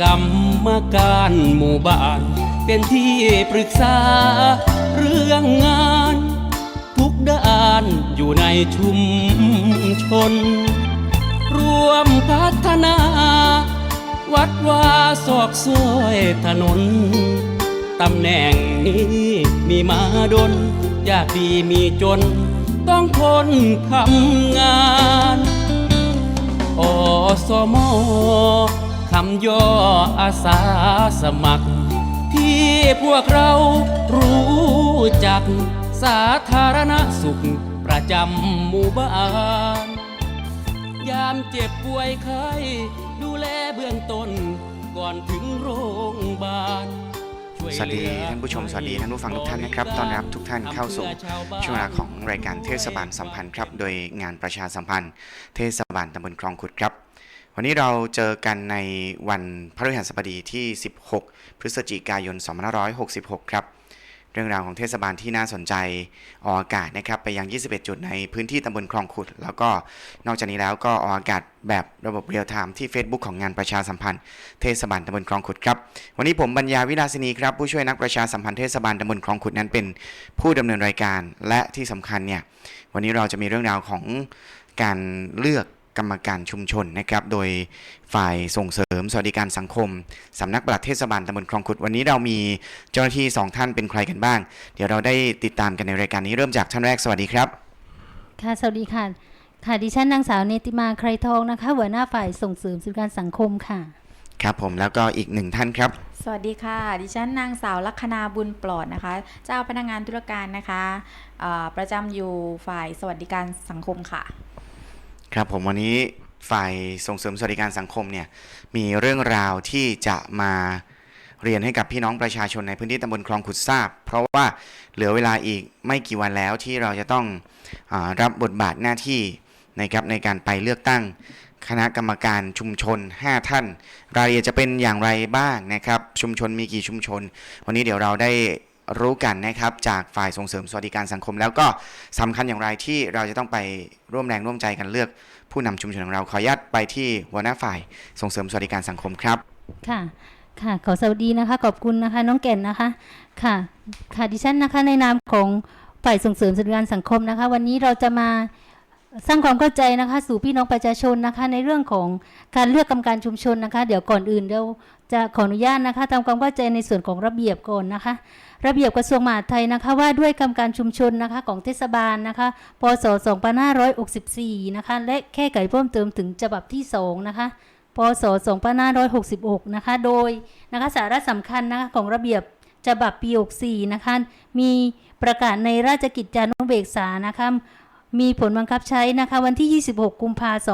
กรรมการหมู่บ้าน เป็นที่ปรึกษาเรื่องงาน ทุกด้านอยู่ในชุมชน รวมพัฒนา วัดวาศอกซอยถนนตำแหน่งนี้มีมาดนยากดีมีจน ต้องทนทำงานอสม คำย่ออาสาสมัคร ที่พวกเรารู้จัก สาธารณสุขประจำหมู่บ้าน ยามเจ็บป่วยไข้ดูแลเบื้องต้น ก่อนถึงโรงพยาบาลช่ยสวัสดีเหลือท่านผู้ชมสวัสดีท่านผู้ฟังทุกท่านนะครับต้อนรับทุกท่านเข้าสู่ช่วงเวลาของรายการเทศบาลสัมพันธ์ครับ โดยงานประชาสัมพันธ์ เทศบาลตำบลคลองขุดครับ วันนี้เราเจอกันในวันพฤหัสบดีที่ 16 พฤศจิกายน 2566 ครับ เรื่องราวของเทศบาลที่น่าสนใจออกอากาศนะครับไปยัง 21 จุดในพื้นที่ตำบลคลองขุด แล้วก็นอกจากนี้แล้วก็ออกอากาศแบบระบบเรียลไทม์ที่ Facebook ของงานประชาสัมพันธ์เทศบาลตำบลคลองขุดครับ วันนี้ผมปัญญาวิลาสินีครับผู้ช่วยนักประชาสัมพันธ์เทศบาลตำบลคลองขุดนั้นเป็นผู้ดำเนินรายการและที่สำคัญเนี่ยวันนี้เราจะมีเรื่องราวของการเลือก กรรมการชุมชนนะครับ โดยฝ่ายส่งเสริมสวัสดิการสังคมสำนักปลัดเทศบาลตำบลคลองขุดวันนี้เรามีเจ้าหน้าที่สองท่านเป็นใครกันบ้าง เดี๋ยวเราได้ติดตามกันในรายการนี้เริ่มจากท่านแรกสวัสดีครับ ค่ะสวัสดีค่ะ ค่ะดิฉันนางสาวเนติมาใครทองนะคะหัวหน้าฝ่ายส่งเสริมสื่อการสังคมค่ะ ครับผมแล้วก็อีกหนึ่งท่านครับ สวัสดีค่ะ ดิฉันนางสาวลัคนาบุญปลอดนะคะ เจ้าพนักงานธุรการนะคะเอ่อประจำอยู่ฝ่ายสวัสดิการสังคมค่ะ ครับผมวันนี้ฝ่ายส่งเสริมสวัสดิการสังคมเนี่ยมีเรื่องราวที่จะมาเรียนให้กับพี่น้องประชาชนในพื้นที่ตำบลคลองขุดทราบ เพราะว่าเหลือเวลาอีกไม่กี่วันแล้วที่เราจะต้องอรับบทบาทหน้าที่นะครับในการไปเลือกตั้งคณะกรรมการชุมชน 5 ท่าน รายละเอียดจะเป็นอย่างไรบ้างนะครับ ชุมชนมีกี่ชุมชน วันนี้เดี๋ยวเราได้ รู้กันนะครับจากฝ่ายส่งเสริมสวัสดิการสังคม แล้วก็สำคัญอย่างไรที่เราจะต้องไปร่วมแรงร่วมใจกันเลือกผู้นำชุมชนของเราขออนุญาตไปที่หัวหน้าฝ่ายส่งเสริมสวัสดิการสังคมครับค่ะค่ะขอสวัสดีนะคะ ขอบคุณนะคะ น้องแก่นนะคะค่ะค่ะดิฉันนะคะในนามของฝ่ายส่งเสริมสวัสดิการสังคมนะคะ วันนี้เราจะมา สร้างความเข้าใจนะคะ สู่พี่น้องประชาชนนะคะ ในเรื่องของการเลือกกรรมการชุมชนนะคะ เดี๋ยวก่อนอื่นเดี๋ยวจะขออนุญาตนะคะทำความเข้าใจในส่วนของระเบียบก่อนนะคะ ระเบียบกระทรวงมหาดไทยนะคะ ว่าด้วยกรรมการชุมชนนะคะของเทศบาลนะคะพศ2564นะคะและแค่ไขเพิ่มเติมถึงฉบับที่2นะคะพศ2566นะคะโดยนะคะสาระสำคัญนะคะของระเบียบฉบับปี64นะคะมีประกาศในราชกิจจานุเบกษานะคะ มีผลบังคับใช้นะคะวันที่ 26 กุมภาพันธ์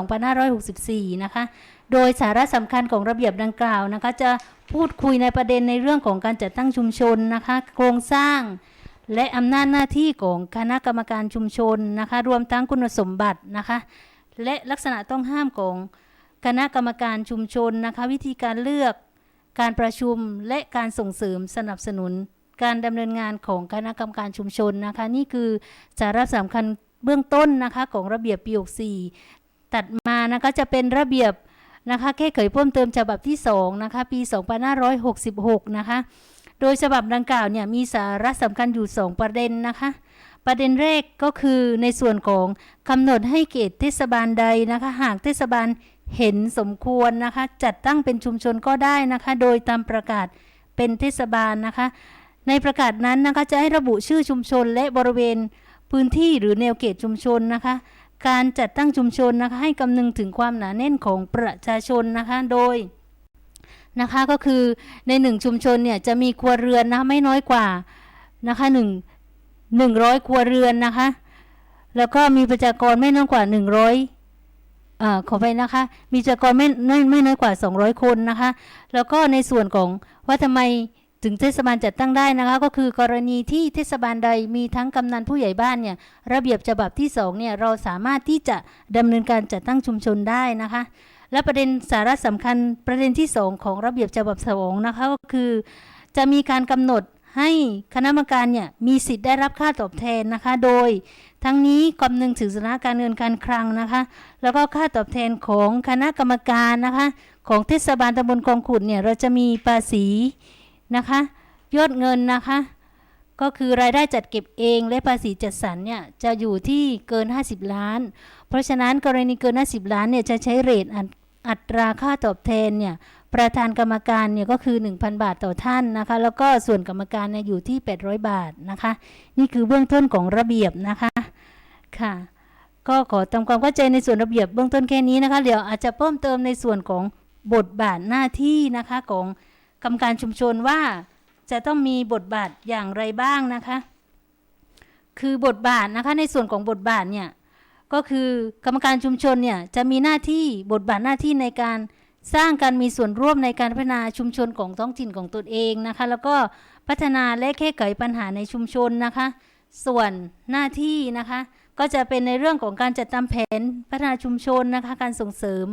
2564 นะคะ โดยสาระสำคัญของระเบียบดังกล่าวนะคะ จะพูดคุยในประเด็นในเรื่องของการจัดตั้งชุมชนนะคะ โครงสร้าง และอำนาจหน้าที่ของคณะกรรมการชุมชนนะคะ รวมทั้งคุณสมบัตินะคะ และลักษณะต้องห้ามของคณะกรรมการชุมชนนะคะ วิธีการเลือกการประชุมและการส่งเสริมสนับสนุน การดำเนินงานของคณะกรรมการชุมชนนะคะ นี่คือสาระสำคัญ เบื้องต้นนะคะของระเบียบปี64ตัดมานะคะจะเป็นระเบียบนะคะแค่เขยเพิ่มเติมฉบับที่2นะคะปี 2566 นะคะ โดยฉบับดังกล่าวเนี่ยมีสาระสำคัญอยู่ 2 ประเด็นนะคะ ประเด็นแรกก็คือในส่วนของกำหนดให้เขตเทศบาลใดนะคะหากเทศบาลเห็นสมควรนะคะ จัดตั้งเป็นชุมชนก็ได้นะคะ โดยตามประกาศเป็นเทศบาลนะคะ ในประกาศนั้นนะคะจะให้ระบุชื่อชุมชนและบริเวณ พื้นที่หรือแนวเขตชุมชนนะคะ การจัดตั้งชุมชนนะคะ ให้คำนึงถึงความหนาแน่นของประชาชนนะคะ โดยนะคะก็คือในหนึ่งชุมชนเนี่ยจะมีครัวเรือนนะไม่น้อยกว่านะคะหนึ่งหนึ่งร้อยครัวเรือนนะคะ แล้วก็มีประชากรไม่น้อยกว่าหนึ่งร้อยเอ่อขอไปนะคะ มีประชากรไม่ไม่ไม่น้อยกว่า200คนนะคะ แล้วก็ในส่วนของว่าทำไม ถึงเทศบาลจัดตั้งได้นะคะ ก็คือกรณีที่เทศบาลใดมีทั้งกำนันผู้ใหญ่บ้านเนี่ยระเบียบฉบับที่2เนี่ยเราสามารถที่จะดำเนินการจัดตั้งชุมชนได้นะคะ และประเด็นสาระสำคัญประเด็นที่ 2 ของระเบียบฉบับสองนะคะก็คือ จะมีการกำหนดให้คณะกรรมการเนี่ยมีสิทธิ์ได้รับค่าตอบแทนนะคะ โดยทั้งนี้คำนึงถึงสถานการเงินการคลังนะคะ แล้วก็ค่าตอบแทนของคณะกรรมการนะคะ ของเทศบาลตำบลคลองขุดเนี่ยเราจะมีภาษี นะคะ ยอดเงินนะคะ ก็คือรายได้จัดเก็บเองและภาษีจัดสรรเนี่ยจะอยู่ที่เกิน 50 ล้าน เพราะฉะนั้นกรณีเกิน 50 ล้านเนี่ยจะใช้เรทอัตอัตราค่าตอบแทนเนี่ยประธานกรรมการเนี่ยก็คือ 1,000 บาทต่อท่านนะคะ แล้วก็ส่วนกรรมการเนี่ยอยู่ที่ 800 บาทนะคะ นี่คือเบื้องต้นของระเบียบนะคะค่ะ ก็ขอทำความเข้าใจในส่วนระเบียบเบื้องต้นแค่นี้นะคะเดี๋ยวอาจจะเพิ่มเติมในส่วนของบทบาทหน้าที่นะคะของ กรรมการชุมชนว่าจะต้องมีบทบาทอย่างไรบ้างนะคะ คือบทบาทนะคะในส่วนของบทบาทเนี่ยก็คือกรรมการชุมชนเนี่ยจะมีหน้าที่บทบาทหน้าที่ในการสร้างการมีส่วนร่วมในการพัฒนาชุมชนของท้องถิ่นของตนเองนะคะ แล้วก็พัฒนาและแก้ไขปัญหาในชุมชนนะคะ ส่วนหน้าที่นะคะ ก็จะเป็นในเรื่องของการจัดทำแผนพัฒนาชุมชนนะคะ การส่งเสริม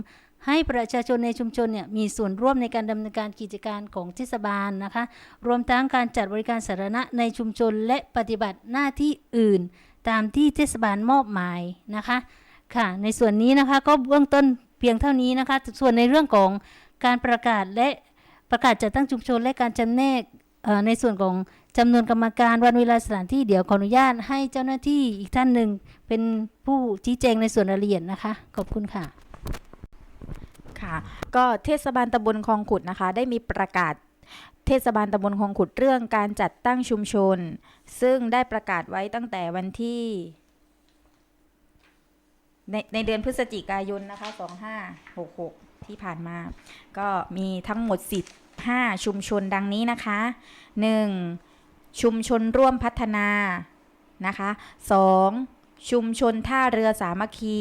ให้ประชาชนในชุมชนเนี่ยมีส่วนร่วมในการดำเนินการกิจการของเทศบาลนะคะ รวมทั้งการจัดบริการสาธารณะในชุมชนและปฏิบัติหน้าที่อื่น ตามที่เทศบาลมอบหมายนะคะค่ะในส่วนนี้นะคะก็เบื้องต้นเพียงเท่านี้นะคะ ส่วนในเรื่องของการประกาศและประกาศจัดตั้งชุมชนและการจำแนกในส่วนของจำนวนกรรมการวันเวลาสถานที่เดี๋ยวขออนุญาตให้เจ้าหน้าที่อีกท่านหนึ่งเป็นผู้ชี้แจงในส่วนรายละเอียดนะคะ ขอบคุณค่ะ ค่ะ ก็เทศบาลตำบลคลองขุดนะคะ ได้มีประกาศเทศบาลตำบลคลองขุดเรื่องการจัดตั้งชุมชน ซึ่งได้ประกาศไว้ตั้งแต่วันที่ ในในเดือนพฤศจิกายนนะคะ 2566 ที่ผ่านมา ก็มีทั้งหมด 15 ชุมชนดังนี้นะคะ 1. ชุมชนร่วมพัฒนานะคะ 2. ชุมชนท่าเรือสามัคคี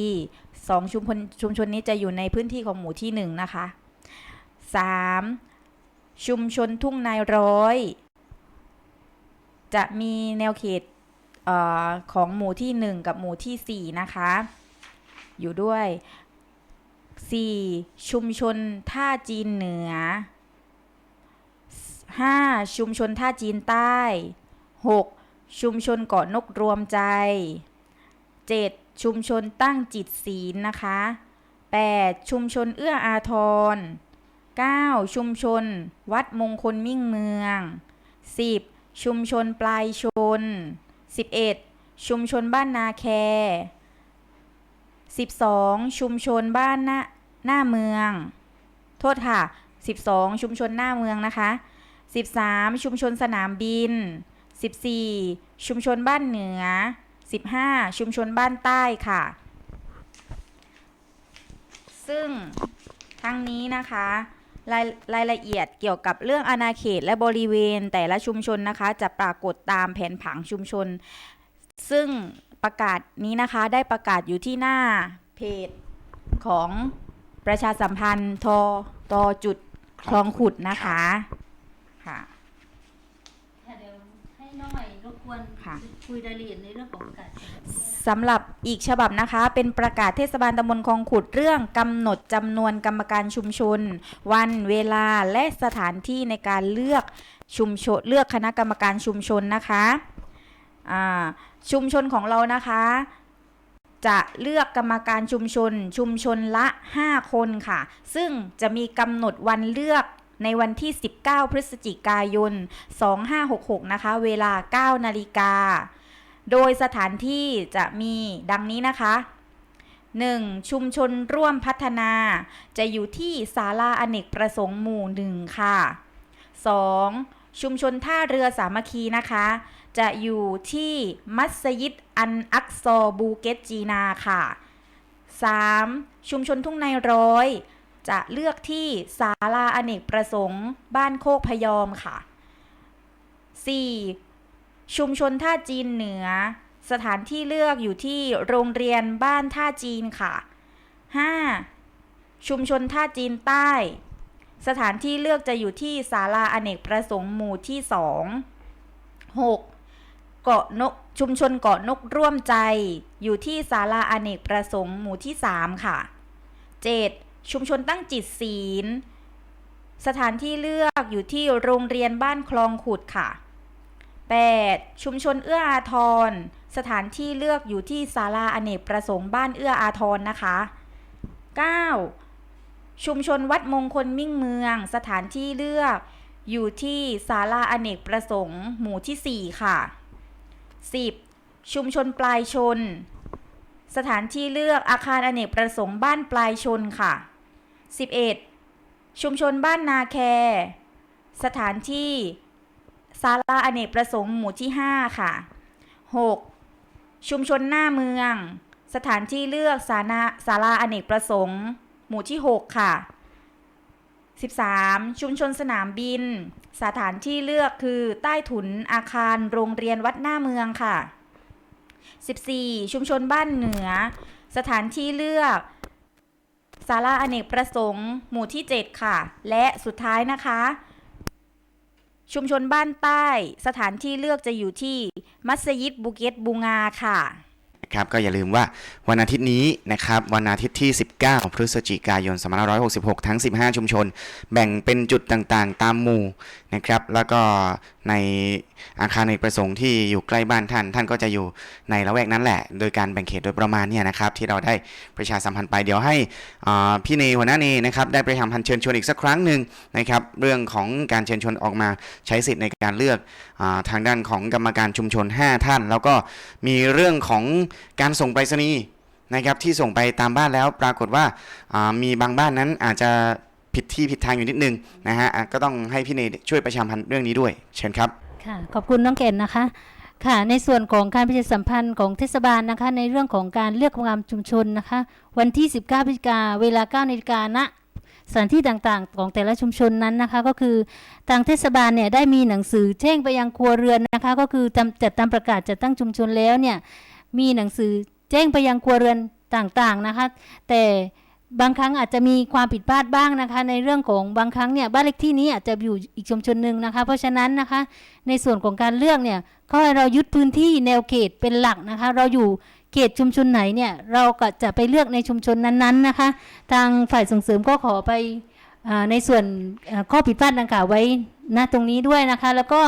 สองชุมชนชุมชนนี้จะอยู่ในพื้นที่ของหมู่ที่หนึ่งนะคะ 3. ชุมชนทุ่งนายร้อย จะมีแนวเขตเออของหมู่ที่หนึ่งกับหมู่ที่สี่นะคะ อยู่ด้วย 4. ชุมชนท่าจีนเหนือ 5. ชุมชนท่าจีนใต้ 6. ชุมชนเกาะนกรวมใจ 7. ชุมชนตั้งจิตศีลนะคะ 8. ชุมชนเอื้ออาทร 9. ชุมชน วัดมงคลมิ่งเมือง 10. ชุมชนปลายชน 11. ชุมชนบ้านนาแค 12. ชุมชนบ้านหน้าหน้าเมือง โทษค่ะ 12 ชุมชนหน้าเมืองนะคะ 13 ชุมชนสนามบิน 14 ชุมชนบ้านเหนือ 15 ชุมชนบ้านใต้ค่ะ ซึ่งทั้งนี้นะคะรายรายละเอียดเกี่ยวกับเรื่องอาณาเขตและบริเวณแต่ละชุมชนนะคะ จะปรากฏตามแผนผังชุมชน ซึ่งประกาศนี้นะคะได้ประกาศอยู่ที่หน้าเพจของประชาสัมพันธ์ทตจุดคลองขุดนะคะ ค่ะเดี๋ยวให้น้องใหม่ รบกวนค่ะ คุยรายละเอียดในเรื่องของการสำหรับอีกฉบับนะคะ เป็นประกาศเทศบาลตำบลคลองขุดเรื่องกำหนดจำนวนกรรมการชุมชน วันเวลาและสถานที่ในการเลือกชุมชนเลือกคณะกรรมการชุมชนนะคะอ่าชุมชนของเรานะคะ จะเลือกกรรมการชุมชน ชุมชนละ 5 คนค่ะ ซึ่งจะมีกำหนดวันเลือก ในวันที่ 19 พฤศจิกายน 2566 นะคะ เวลา 9 นาฬิกา โดยสถานที่จะมีดังนี้นะคะ 1. ชุมชนร่วมพัฒนา จะอยู่ที่ศาลาอเนกประสงค์หมู่หนึ่งค่ะ 2. ชุมชนท่าเรือสามัคคีนะคะ จะอยู่ที่มัสยิดอันอักซอบูเกตจีนาค่ะ 3. ชุมชนทุ่งในร้อย จะเลือกที่ศาลาอเนกประสงค์ บ้านโคกพยอมค่ะ 4. ชุมชนท่าจีนเหนือ สถานที่เลือกอยู่ที่โรงเรียนบ้านท่าจีนค่ะ 5. ชุมชนท่าจีนใต้ สถานที่เลือกจะอยู่ที่ศาลาอเนกประสงค์หมู่ที่ 2 6. เกาะนกชุมชนเกาะนกร่วมใจ อยู่ที่ศาลาอเนกประสงค์หมู่ที่ 3 ค่ะ 7. ชุมชนตั้งจิตศีล สถานที่เลือกอยู่ที่โรงเรียนบ้านคลองขุดค่ะ 8. ชุมชนเอื้ออาทร สถานที่เลือกอยู่ที่ศาลาอเนกประสงค์บ้านเอื้ออาทรนะคะ 9. ชุมชนวัดมงคลมิ่งเมือง สถานที่เลือกอยู่ที่ศาลาอเนกประสงค์ หมู่ที่ 4 ค่ะ 10. ชุมชนปลายชน สถานที่เลือกอาคารอเนกประสงค์บ้านปลายชนค่ะ 11. ชุมชนบ้านนาแค สถานที่ศาลาอเนกประสงค์หมู่ที่ 5 ค่ะ 6. ชุมชนหน้าเมือง สถานที่เลือกศาลาศาลาอเนกประสงค์ หมู่ที่ 6 ค่ะ 13. ชุมชนสนามบิน สถานที่เลือกคือใต้ถุนอาคารโรงเรียนวัดหน้าเมืองค่ะ 14. ชุมชนบ้านเหนือ สถานที่เลือก ศาลาอเนกประสงค์ หมู่ที่ 7 ค่ะ และสุดท้ายนะคะ ชุมชนบ้านใต้ สถานที่เลือกจะอยู่ที่มัสยิดบุเกตบูงาค่ะครับก็อย่าลืมว่าวันอาทิตย์นี้นะครับวันอาทิตย์ที่ 19 พฤศจิกายน 2566 ทั้ง 15 ชุมชน แบ่งเป็นจุดต่างๆ ตามหมู่ นะครับ แล้วก็ในอาคารในประสงค์ที่อยู่ใกล้บ้านท่าน ท่านก็จะอยู่ในละแวกนั้นแหละ โดยการแบ่งเขตโดยประมาณเนี่ยนะครับ ที่เราได้ประชาสัมพันธ์ไปเดี๋ยวให้พี่เนหัวหน้าเนนะครับได้ประชาสัมพันธ์เชิญชวนอีกสักครั้งหนึ่งนะครับ เรื่องของการเชิญชวนออกมาใช้สิทธิ์ในการเลือกอทางด้านของกรรมการชุมชน 5 ท่าน แล้วก็มีเรื่องของการส่งไปรษณีย์นะครับที่ส่งไปตามบ้านแล้วปรากฏว่ามีบางบ้านนั้นอาจจะ ผิดที่ผิดทางอยู่นิดนึงนะฮะก็ต้องให้พี่เนช่วยประชาพันธ์เรื่องนี้ด้วย เชิญครับค่ะขอบคุณน้องเก่นนะคะค่ะในส่วนของการประชาสัมพันธ์ของเทศบาลนะคะ ในเรื่องของการเลือกกรรมชุมชนนะคะ วันที่ 19พฤศจิกาเวลา9นาฬิกาณสถานที่ต่างๆ ของแต่ละชุมชนนั้นนะคะ ก็คือทางเทศบาลเนี่ยได้มีหนังสือแจ้งไปยังครัวเรือนนะคะ ก็คือจัดตามประกาศจัดตั้งชุมชนแล้วเนี่ยมีหนังสือแจ้งไปยังครัวเรือนต่างๆนะคะ แต่ บางครั้งอาจจะมีความผิดพลาดบ้างนะคะ ในเรื่องของบางครั้งเนี่ยบ้านเลขที่นี้อาจจะอยู่อีกชุมชนหนึ่งนะคะ เพราะฉะนั้นนะคะ ในส่วนของการเลือกเนี่ยก็ให้เรายึดพื้นที่แนวเขตเป็นหลักนะคะ เราอยู่เขตชุมชนไหนเนี่ยเราก็จะไปเลือกในชุมชนนั้นๆนะคะ ทางฝ่ายส่งเสริมก็ขอไปอในส่วนข้อผิดพลาดดังกล่าวไว้ณตรงนี้ด้วยนะคะ แล้วก็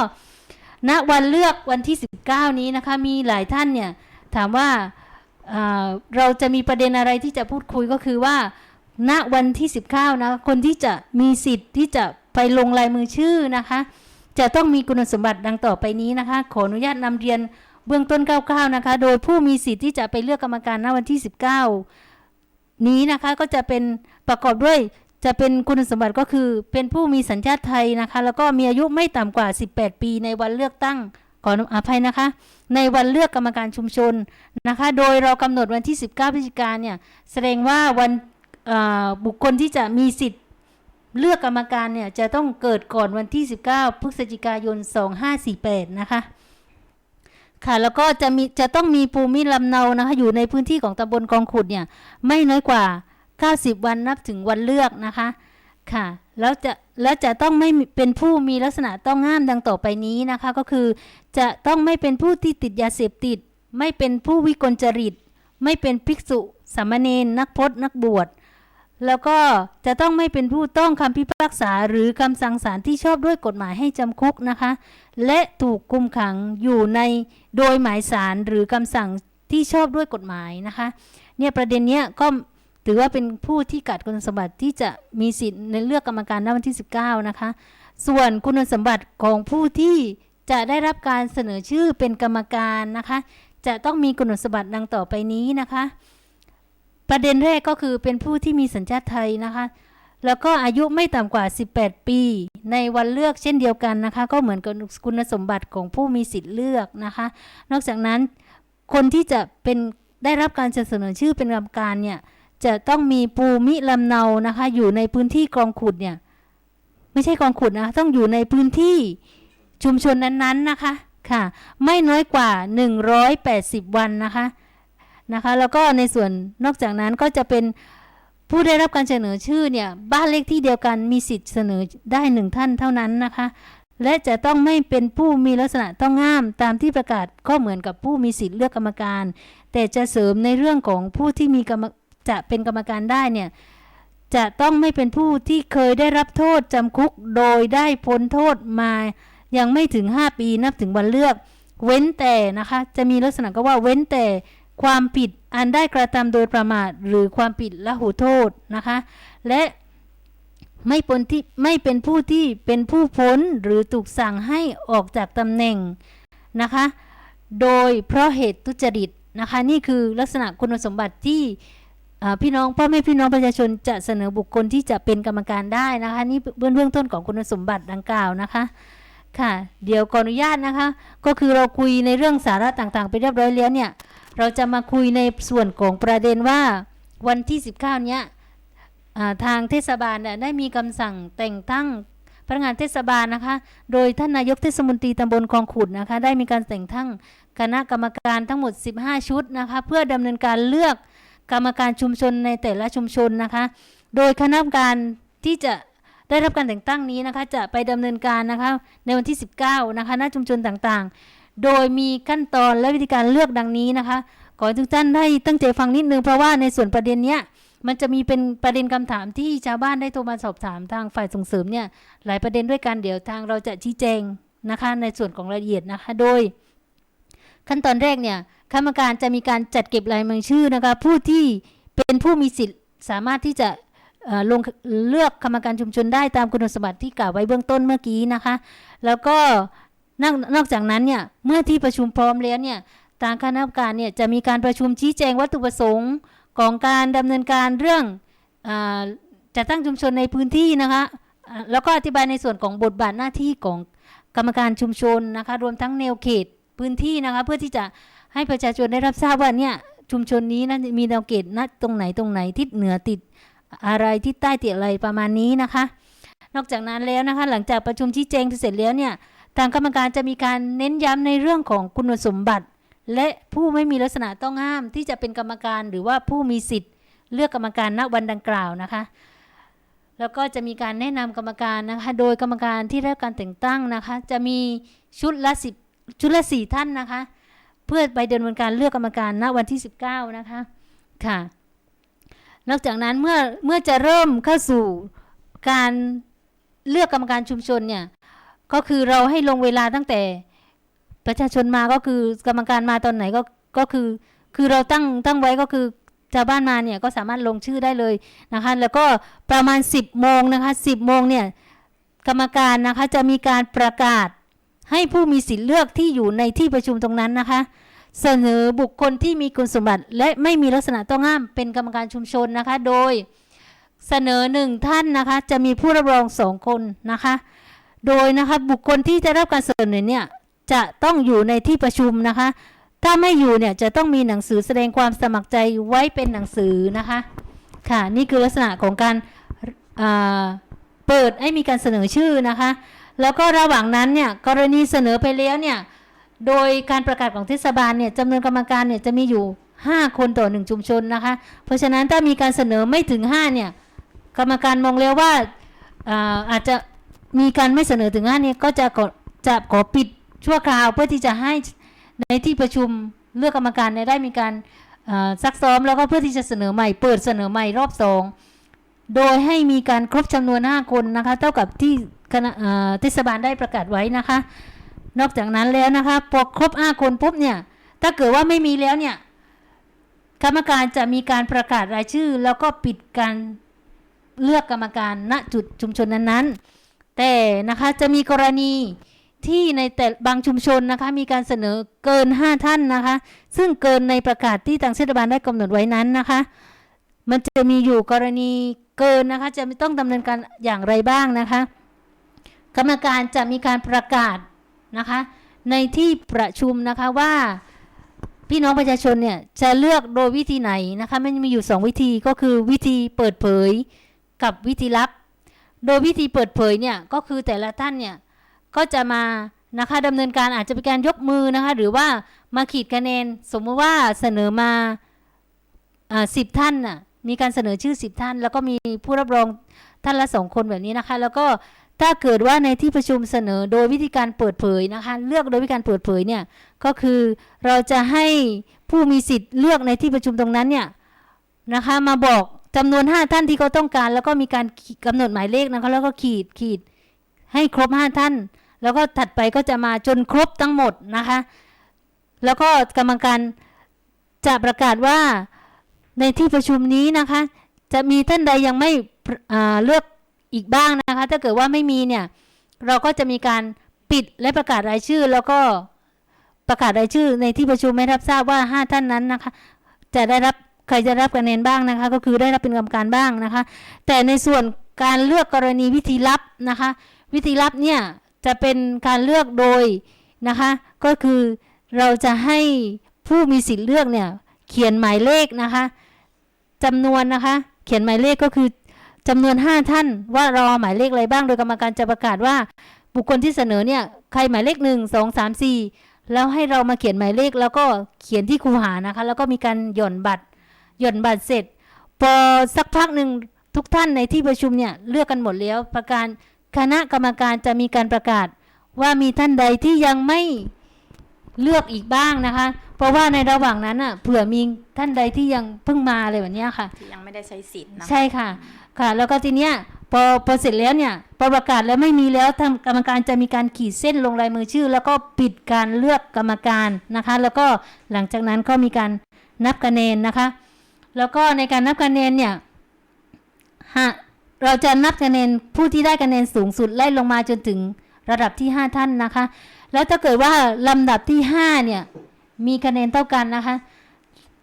ณวันเลือกวันที่ 19 นี้นะคะ มีหลายท่านเนี่ยถามว่า เราจะมีประเด็นอะไรที่จะพูดคุยก็คือว่า ณวันที่ 19 นะ คนที่จะมีสิทธิ์ที่จะไปลงลายมือชื่อนะคะ จะต้องมีคุณสมบัติดังต่อไปนี้นะคะ ขออนุญาตนำเรียนเบื้องต้นคร่าวๆนะคะ โดยผู้มีสิทธิ์ที่จะไปเลือกกรรมการณวันที่ 19 นี้นะคะก็จะเป็นประกอบด้วยจะเป็นคุณสมบัติก็คือเป็นผู้มีสัญชาติไทยนะคะ แล้วก็มีอายุไม่ต่ำกว่า 18 ปีในวันเลือกตั้ง ขออภัยนะคะ ในวันเลือกกรรมการชุมชนนะคะ โดยเรากำหนดวันที่ 19พฤศจิกายนเนี่ยแสดงว่าวันบุคคลที่จะมีสิทธิ์เลือกกรรมการเนี่ยจะต้องเกิดก่อนวันที่ 19พฤศจิกายน 2548 นะคะค่ะแล้วก็จะมีจะต้องมีภูมิลำเนานะคะอยู่ในพื้นที่ของตำบลกองขุดเนี่ยไม่น้อยกว่า 90 วันนับถึงวันเลือกนะคะ ค่ะ แล้วจะแล้วจะต้องไม่เป็นผู้มีลักษณะต้องห้ามดังต่อไปนี้นะคะ ก็คือจะต้องไม่เป็นผู้ที่ติดยาเสพติด ไม่เป็นผู้วิกลจริต ไม่เป็นภิกษุสามเณรนักพจน์นักบวชแล้วก็จะต้องไม่เป็นผู้ต้องคำพิพากษาหรือคำสั่งศาลที่ชอบด้วยกฎหมายให้จำคุกนะคะ และถูกคุมขังอยู่ในโดยหมายสารหรือคำสั่งที่ชอบด้วยกฎหมายนะคะ เนี่ยประเด็นเนี้ยก็ ถือว่าเป็นผู้ที่กัดคุณสมบัติที่จะมีสิทธิ์ในเลือกกรรมการณวันที่ 19 นะคะ ส่วนคุณสมบัติของผู้ที่จะได้รับการเสนอชื่อเป็นกรรมการนะคะ จะต้องมีคุณสมบัติดังต่อไปนี้นะคะ ประเด็นแรกก็คือเป็นผู้ที่มีสัญชาติไทยนะคะ แล้วก็อายุไม่ต่ำกว่า 18 ปี ในวันเลือกเช่นเดียวกันนะคะ ก็เหมือนกับคุณสมบัติของผู้มีสิทธิ์เลือกนะคะ นอกจากนั้นคนที่จะเป็นได้รับการเสนอชื่อเป็นกรรมการเนี่ย จะต้องมีภูมิลำเนานะคะ อยู่ในพื้นที่กองขุดเนี่ย ไม่ใช่กองขุดนะต้องอยู่ในพื้นที่ชุมชนนั้นๆนะคะค่ะ ไม่น้อยกว่า 180 วันนะคะนะคะ แล้วก็ในส่วนนอกจากนั้นก็จะเป็นผู้ได้รับการเสนอชื่อเนี่ยบ้านเลขที่เดียวกันมีสิทธิ์เสนอได้หนึ่งท่านเท่านั้นนะคะ และจะต้องไม่เป็นผู้มีลักษณะต้องห้ามตามที่ประกาศก็เหมือนกับผู้มีสิทธิ์เลือกกรรมการ แต่จะเสริมในเรื่องของผู้ที่มีกรรม จะเป็นกรรมการได้เนี่ยจะต้องไม่เป็นผู้ที่เคยได้รับโทษจำคุกโดยได้พ้นโทษมายังไม่ถึง 5 ปีนับถึงวันเลือก เว้นแต่นะคะจะมีลักษณะก็ว่าเว้นแต่ความผิดอันได้กระทำโดยประมาทหรือความผิดละหูโทษนะคะและไม่เป็นที่ไม่เป็นผู้ที่เป็นผู้พ้นหรือถูกสั่งให้ออกจากตำแหน่งนะคะโดยเพราะเหตุทุจริตนะคะนี่คือลักษณะคุณสมบัติที่ พี่น้องพ่อแม่พี่น้องประชาชนจะเสนอบุคคลที่จะเป็นกรรมการได้นะคะนี่เบื้องเบื้องต้นของคุณสมบัติดังกล่าวนะคะค่ะ เดี๋ยวขออนุญาตนะคะ ก็คือเราคุยในเรื่องสาระต่างๆ ไปเรียบร้อยแล้วเนี่ยเราจะมาคุยในส่วนของประเด็นว่าวันที่ 19 เนี้ยอ่าทางเทศบาลได้มีคำสั่งแต่งตั้งพนักงานเทศบาลนะคะ โดยท่านนายกเทศมนตรีตำบลคลองขุดนะคะ ได้มีการแต่งตั้งคณะกรรมการทั้งหมด 15 ชุดนะคะ เพื่อดำเนินการเลือก กรรมการชุมชนในแต่ละชุมชนนะคะ โดยคณะกรรมการที่จะได้รับการแต่งตั้งนี้นะคะ จะไปดำเนินการนะคะในวันที่ 19 นะคะณชุมชนต่างๆ โดยมีขั้นตอนและวิธีการเลือกดังนี้นะคะขอให้ทุกท่านได้ตั้งใจฟังนิดนึงเพราะว่าในส่วนประเด็นเนี้ยมันจะมีเป็นประเด็นคำถามที่ชาวบ้านได้โทรมาสอบถามทางฝ่ายส่งเสริมเนี่ยหลายประเด็นด้วยกันเดี๋ยวทางเราจะชี้แจงนะคะในส่วนของรายละเอียดนะคะ โดย ขั้นตอนแรกเนี่ย คณะกรรมการจะมีการจัดเก็บรายมือชื่อนะคะผู้ที่เป็นผู้มีสิทธิ์สามารถที่จะลงเลือกกรรมการชุมชนได้ตามคุณสมบัติที่กล่าวไว้เบื้องต้นเมื่อกี้นะคะ แล้วก็นอกนอกจากนั้นเนี่ยเมื่อที่ประชุมพร้อมแล้วเนี่ยทางคณะกรรมการเนี่ยจะมีการประชุมชี้แจงวัตถุประสงค์ของการดำเนินการเรื่องอจัดตั้งชุมชนในพื้นที่นะคะแล้วก็อธิบายในส่วนของบทบาทหน้าที่ของกรรมการชุมชนนะคะรวมทั้งแนวเขตพื้นที่นะคะเพื่อที่จะ ให้ประชาชนได้รับทราบว่าเนี่ยชุมชนนี้นะมีแนวเขตณตรงไหนตรงไหนทิศเหนือติดอะไรทิศใต้ติดอะไรประมาณนี้นะคะ นอกจากนั้นแล้วนะคะ หลังจากประชุมชี้แจงเสร็จแล้วเนี่ยทางกรรมการจะมีการเน้นย้ำในเรื่องของคุณสมบัติ และผู้ไม่มีลักษณะต้องห้ามที่จะเป็นกรรมการหรือว่าผู้มีสิทธิ์ เลือกกรรมการณวันดังกล่าวนะคะ แล้วก็จะมีการแนะนำกรรมการนะคะ โดยกรรมการที่ได้รับการแต่งตั้งนะคะ จะมีชุดละสิบชุดละสี่ท่านนะคะ เพื่อไปดำเนินการเลือกกรรมการณวันที่ 19 นะคะค่ะ นอกจากนั้นเมื่อเมื่อจะเริ่มเข้าสู่การเลือกกรรมการชุมชนเนี่ยก็คือเราให้ลงเวลาตั้งแต่ประชาชนมาก็คือกรรมการมาตอนไหนก็ก็คือคือเราตั้งตั้งไว้ก็คือชาวบ้านมาเนี่ยก็สามารถลงชื่อได้เลยนะคะ แล้วก็ประมาณ 10โมงนะคะ10โมงเนี่ยกรรมการนะคะจะมีการประกาศ ให้ผู้มีสิทธิ์เลือกที่อยู่ในที่ประชุมตรงนั้นนะคะ เสนอบุคคลที่มีคุณสมบัติ และไม่มีลักษณะต้องห้ามเป็นกรรมการชุมชนนะคะ โดยเสนอหนึ่งท่านนะคะ จะมีผู้รับรองสองคนนะคะ โดยนะคะบุคคลที่จะรับการเสนอเนี่ยจะต้องอยู่ในที่ประชุมนะคะ ถ้าไม่อยู่เนี่ยจะต้องมีหนังสือแสดงความสมัครใจไว้เป็นหนังสือนะคะ ค่ะนี่คือลักษณะของการเปิดให้มีการเสนอชื่อนะคะ แล้วก็ระหว่างนั้นเนี่ยกรณีเสนอไปแล้วเนี่ยโดยการประกาศของเทศบาลเนี่ยจำนวนกรรมการเนี่ยจะมีอยู่ 5 คนต่อหนึ่งชุมชนนะคะ เพราะฉะนั้นถ้ามีการเสนอไม่ถึง 5 เนี่ยกรรมการมองแล้วว่าอาอาจจะมีการไม่เสนอถึง 5 เนี่ยก็จะขอจะขอปิดชั่วคราวเพื่อที่จะให้ในที่ประชุมเลือกกรรมการเนี่ยได้มีการซักซ้อมแล้วก็เพื่อที่จะเสนอใหม่ เปิดเสนอใหม่รอบสองโดยให้มีการครบจำนวน 5 คนนะคะ เท่ากับที่ เทศบาลได้ประกาศไว้นะคะ นอกจากนั้นแล้วนะคะพอครบ5คนปุ๊บเนี่ยถ้าเกิดว่าไม่มีแล้วเนี่ยกรรมการจะมีการประกาศรายชื่อ แล้วก็ปิดการเลือกกรรมการณจุดชุมชนนั้นๆ แต่นะคะจะมีกรณีที่ในแต่บางชุมชนนะคะมีการเสนอเกิน 5 ท่านนะคะ ซึ่งเกินในประกาศที่ทางเทศบาลได้กำหนดไว้นั้นนะคะ มันจะมีอยู่กรณีเกินนะคะ จะต้องดำเนินการอย่างไรบ้างนะคะ กรรมการจะมีการประกาศนะคะในที่ประชุมนะคะว่าพี่น้องประชาชนเนี่ยจะเลือกโดยวิธีไหนนะคะมันมีอยู่ 2 วิธีก็คือวิธีเปิดเผยกับวิธีลับ โดยวิธีเปิดเผยเนี่ยก็คือแต่ละท่านเนี่ยก็จะมานะคะดำเนินการอาจจะเป็นการยกมือนะคะหรือว่ามาขีดคะแนนสมมติว่าเสนอมาสิบท่านน่ะมีการเสนอชื่อ 10 ท่าน แล้วก็มีผู้รับรองท่านละสองคนแบบนี้นะคะ แล้วก็ ถ้าเกิดว่าในที่ประชุมเสนอโดยวิธีการเปิดเผยนะคะ เลือกโดยวิธีการเปิดเผยเนี่ยก็คือเราจะให้ผู้มีสิทธิ์เลือกในที่ประชุมตรงนั้นเนี่ยนะคะมาบอกจำนวน 5 ท่านที่เขาต้องการ แล้วก็มีการกำหนดหมายเลขนะคะแล้วก็ขีดขีดให้ครบ 5 ท่าน แล้วก็ถัดไปก็จะมาจนครบทั้งหมดนะคะ แล้วก็กรรมการจะประกาศว่าในที่ประชุมนี้นะคะ จะมีท่านใดยังไม่เลือก อีกบ้างนะคะ ถ้าเกิดว่าไม่มีเนี่ย เราก็จะมีการปิดและประกาศรายชื่อ แล้วก็ประกาศรายชื่อในที่ประชุมไม่รับทราบว่าห้าท่านนั้นนะคะ จะได้รับใครจะรับคะแนนบ้างนะคะ ก็คือได้รับเป็นกรรมการบ้างนะคะ แต่ในส่วนการเลือกกรณีวิธีลับนะคะ วิธีลับเนี่ยจะเป็นการเลือกโดยนะคะ ก็คือเราจะให้ผู้มีสิทธิ์เลือกเนี่ยเขียนหมายเลขนะคะจำนวนนะคะ เขียนหมายเลขก็คือ จำนวน 5 ท่านว่ารอหมายเลขอะไรบ้างโดยกรรมการจะประกาศว่า บุคคลที่เสนอเนี่ยใครหมายเลข 1 2 3 4 แล้วให้เรามาเขียนหมายเลขแล้วก็เขียนที่คูหานะคะ แล้วก็มีการหย่อนบัตรหย่อนบัตรเสร็จพอสักพักหนึ่งทุกท่านในที่ประชุมเนี่ยเลือกกันหมดแล้วประการคณะกรรมการจะมีการประกาศว่ามีท่านใดที่ยังไม่เลือกอีกบ้างนะคะ เพราะว่าในระหว่างนั้นอะเผื่อมีท่านใดที่ยังเพิ่งมาอะไรแบบเนี้ยค่ะ ที่ยังไม่ได้ใช้สิทธิ์นะใช่ค่ะ ค่ะ แล้วก็ทีเนี้ยพอพอเสร็จแล้วเนี่ยพอประกาศแล้วไม่มีแล้วทางกรรมการจะมีการขีดเส้นลงลายมือชื่อ แล้วก็ปิดการเลือกกรรมการนะคะ แล้วก็หลังจากนั้นก็มีการนับคะแนนนะคะ แล้วก็ในการนับคะแนนเนี่ยหาเราจะนับคะแนนผู้ที่ได้คะแนนสูงสุดไล่ลงมาจนถึงระดับที่ 5 ท่านนะคะ แล้วถ้าเกิดว่าลำดับที่ 5 เนี่ย มีคะแนนเท่ากันนะคะ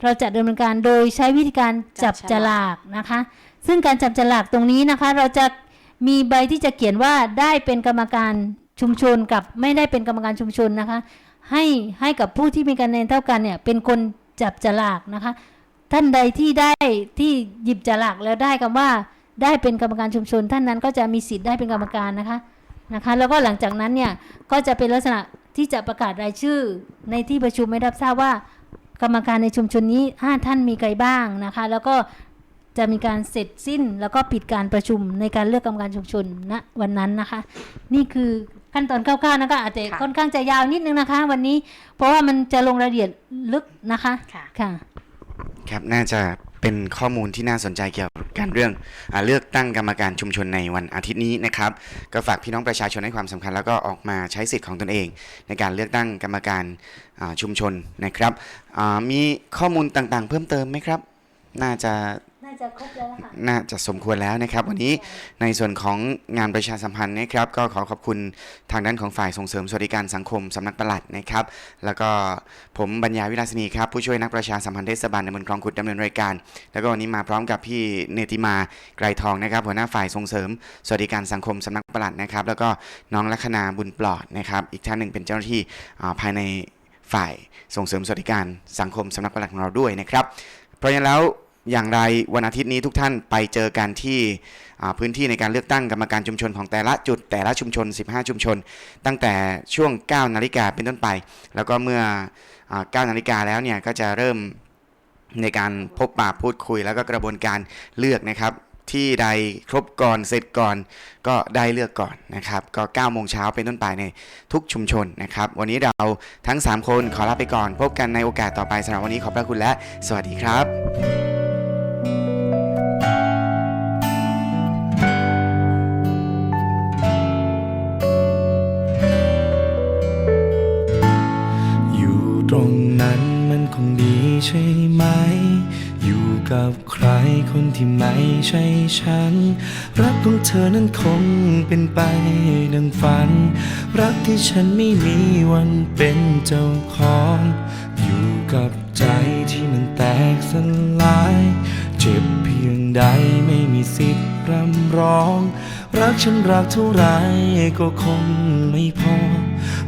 เราจะดำเนินการโดยใช้วิธีการจับฉลากนะคะ ซึ่งการจับฉลากตรงนี้นะคะ เราจะมีใบที่จะเขียนว่าได้เป็นกรรมการชุมชนกับไม่ได้เป็นกรรมการชุมชนนะคะ ให้ให้กับผู้ที่มีคะแนนเท่ากันเนี่ยเป็นคนจับฉลากนะคะ ท่านใดที่ได้ที่หยิบฉลากแล้วได้คำว่าได้เป็นกรรมการชุมชน ท่านนั้นก็จะมีสิทธิ์ได้เป็นกรรมการนะคะนะคะ แล้วก็หลังจากนั้นเนี่ยก็จะเป็นลักษณะที่จะประกาศรายชื่อในที่ประชุมไม่รับทราบว่า กรรมการในชุมชนนี้5ท่านมีใครบ้างนะคะ แล้วก็ จะมีการเสร็จสิ้นแล้วก็ปิดการประชุมในการเลือกกรรมการชุมชนณวันนั้นนะคะ นี่คือขั้นตอนคร่าวๆนะคะอาจจะค่ะค่อนข้างจะยาวนิดนึงนะคะ วันนี้เพราะว่ามันจะลงรายละเอียดลึกนะคะค่ะค่ะครับน่าจะเป็นข้อมูลที่น่าสนใจเกี่ยวกับการเรื่องอาเลือกตั้งกรรมการชุมชนในวันอาทิตย์นี้นะครับ ก็ฝากพี่น้องประชาชนให้ความสำคัญ แล้วก็ออกมาใช้สิทธิ์ของตนเอง ในการเลือกตั้งกรรมการอ่าชุมชนนะครับอ่ามีข้อมูลต่างๆ เพิ่มเติมไหมครับ น่าจะน่า จะครบแล้วค่ะน่าจะสมควรแล้วนะครับ วันนี้ในส่วนของงานประชาสัมพันธ์นะครับ ก็ขอขอบคุณทางด้านของฝ่ายส่งเสริมสวัสดิการสังคมสำนักปลัดนะครับ แล้วก็ผมบัญญาวิลาสินีครับผู้ช่วยนักประชาสัมพันธ์เทศบาลตำบลคลองขุดดำเนินรายการ แล้วก็วันนี้มาพร้อมกับพี่เนติมาไกรทองนะครับ หัวหน้าฝ่ายส่งเสริมสวัสดิการสังคมสำนักปลัดนะครับ แล้วก็น้องลัคนาบุญปลอดนะครับ อีกท่านหนึ่งเป็นเจ้าหน้าที่ภายในฝ่ายส่งเสริมสวัสดิการสังคมสำนักปลัดของเราด้วยนะครับ เพราะฉะนั้นแล้ว อย่างไรวันอาทิตย์นี้ทุกท่านไปเจอกันที่พื้นที่ในการเลือกตั้งกรรมการชุมชนของแต่ละจุดแต่ละชุมชน 15 ชุมชน ตั้งแต่ช่วง 9 นาฬิกาเป็นต้นไป แล้วก็เมื่อ 9 นาฬิกาแล้วเนี่ยก็จะเริ่มในการพบปะพูดคุย แล้วก็กระบวนการเลือกนะครับที่ใดครบก่อนเสร็จก่อนก็ได้เลือกก่อนนะครับ ก็9โมงเช้าเป็นต้นไปในทุกชุมชนนะครับ วันนี้เราทั้ง 3 คนขอลาไปก่อน พบกันในโอกาสต่อไปสำหรับวันนี้ขอบพระคุณและ สวัสดีครับ ใช่ไหม อยู่กับใครคนที่ไม่ใช่ฉัน รักของเธอนั้นคงเป็นไปดังฝัน รักที่ฉันไม่มีวันเป็นเจ้าของ อยู่กับใจที่มันแตกสลาย เจ็บเพียงใดไม่มีสิทธิ์รำร้อง รักฉันรักเท่าไรก็คงไม่พอ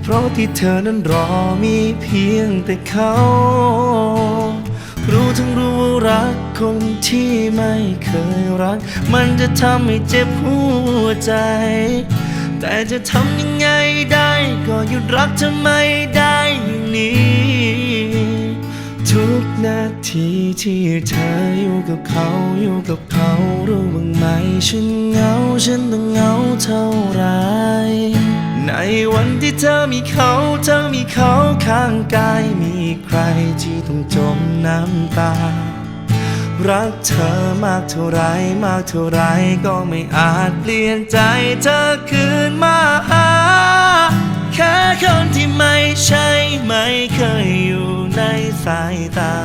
เพราะที่เธอนั้นรอมีเพียงแต่เขา รู้ทั้งรู้ว่ารักคนที่ไม่เคยรัก มันจะทำให้เจ็บหัวใจ แต่จะทำยังไงได้ ก็หยุดรักเธอไม่ได้อย่างนี้ ทุกนาทีที่เธออยู่กับเขาอยู่กับเขารู้บ้างไหมฉันเหงาฉันต้องเหงาเท่าไหร ในวันที่เธอมีเขา เธอมีเขาข้างกาย มีใครที่ต้องจมน้ำตา รักเธอมากเท่าไรมากเท่าไรก็ไม่อาจเปลี่ยนใจเธอคืนมาหาแแค่คนที่ไม่ใช่ไม่เคยอยู่ในสายตา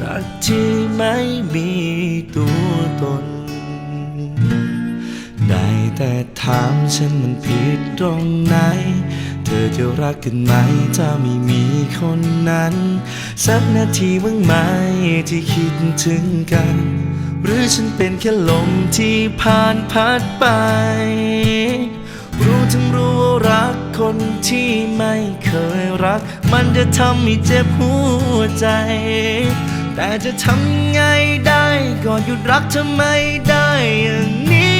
รักที่ไม่มีตัวตน ได้แต่ถามฉันมันผิดตรงไหน เธอจะรักกันไหมถ้าไม่มีคนนั้น สักนาทีบ้างไหมที่คิดถึงกัน หรือฉันเป็นแค่ลมที่ผ่านพัดไป รู้ทั้งรู้ว่ารักคนที่ไม่เคยรัก มันจะทำให้เจ็บหัวใจ แต่จะทำไงได้ก็หยุดรักเธอไม่ได้อย่างนี้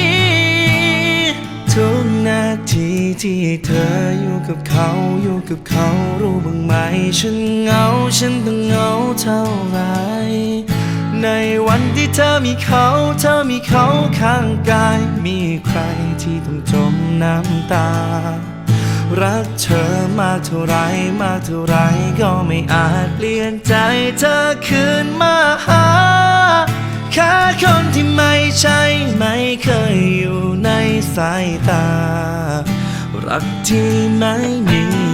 ทุกนาทีที่เธออยู่กับเขาอยู่กับเขารู้บ้างไหม ฉันเหงาฉันต้องเหงาเท่าไร ในวันที่เธอมีเขา เธอมีเขาข้างกาย มีใครที่ต้องจมน้ำตา รักเธอมากเท่าไรมากเท่าไรก็ไม่อาจเปลี่ยนใจเธอคืนมาหา แค่คนที่ไม่ใช่ไม่เคยอยู่ในสายตา รักที่ไม่มี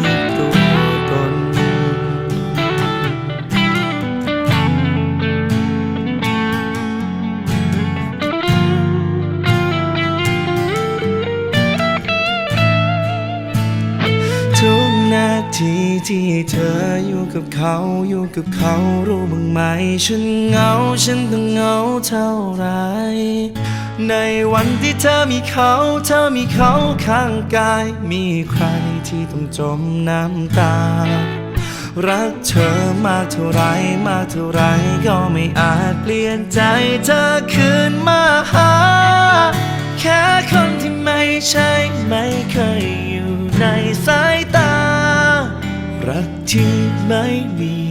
ทีที่เธออยู่กับเขาอยู่กับเขารู้บ้างไหม ฉันเหงาฉันต้องเหงาเท่าไร ในวันที่เธอมีเขา เธอมีเขาข้างกาย มีใครที่ต้องจมน้ำตา รักเธอมากเท่าไรมากเท่าไรก็ไม่อาจเปลี่ยนใจเธอคืนมาหา แค่คนที่ไม่ใช่ไม่เคยอยู่ในสายตา ที่ไม่มี